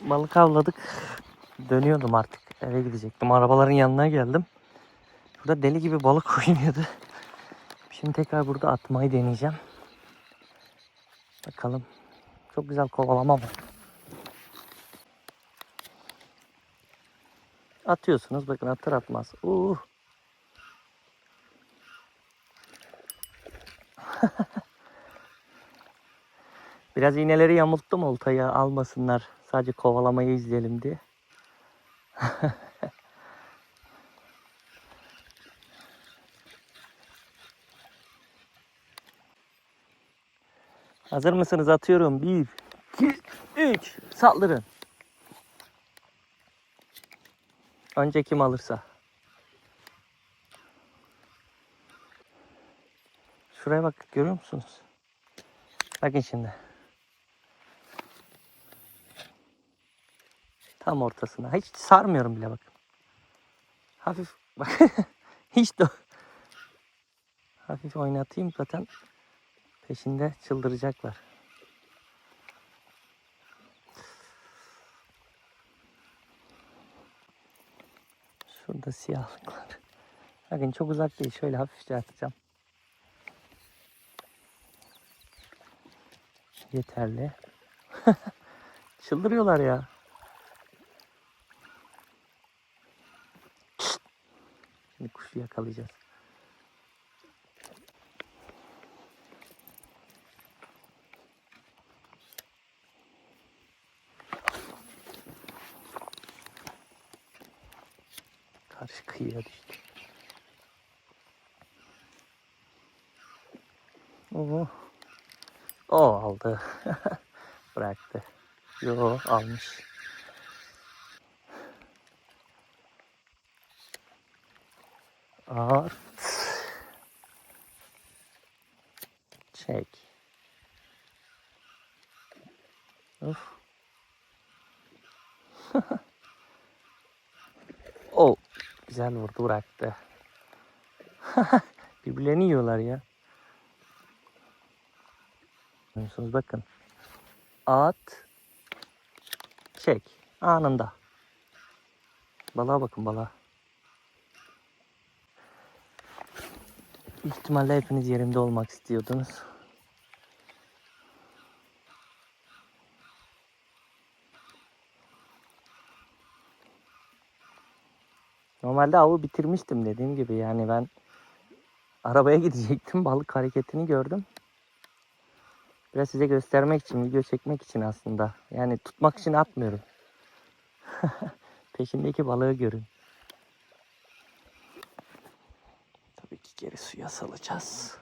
balık avladık. Dönüyordum artık. Eve gidecektim. Arabaların yanına geldim. Burada deli gibi balık oynuyordu. Şimdi tekrar burada atmayı deneyeceğim. Bakalım. Çok güzel kovalama var. Atıyorsunuz. Bakın atır atmaz. Uh. Biraz iğneleri yamulttum oltayı almasınlar. Sadece kovalamayı izleyelim diye. Hazır mısınız? Atıyorum. Bir, iki, üç. Saldırın. Önce kim alırsa. Şuraya bak görüyor musunuz? Bakın şimdi. Tam ortasına. Hiç sarmıyorum bile bakın. Hafif bak. Hiç de hafif oynatayım zaten peşinde çıldıracaklar. Şurada siyahlıklar. Bakın çok uzak değil. Şöyle hafifçe atacağım. Yeterli. Çıldırıyorlar ya. Şimdi kuşu yakalayacağız. Karşı kıyıya düştü. Oo. O aldı. Bıraktı. Yo almış. At. Çek. Of. o güzel vurdu bıraktı. Birbirlerini yiyorlar ya. Görüyorsunuz bakın. At. Çek. Anında. Balığa bakın balığa. Büyük ihtimalle hepiniz yerimde olmak istiyordunuz. Normalde avı bitirmiştim dediğim gibi yani ben arabaya gidecektim balık hareketini gördüm. Biraz size göstermek için, video çekmek için aslında. Yani tutmak için atmıyorum. Peşindeki balığı görün. Tabii ki geri suya salacağız.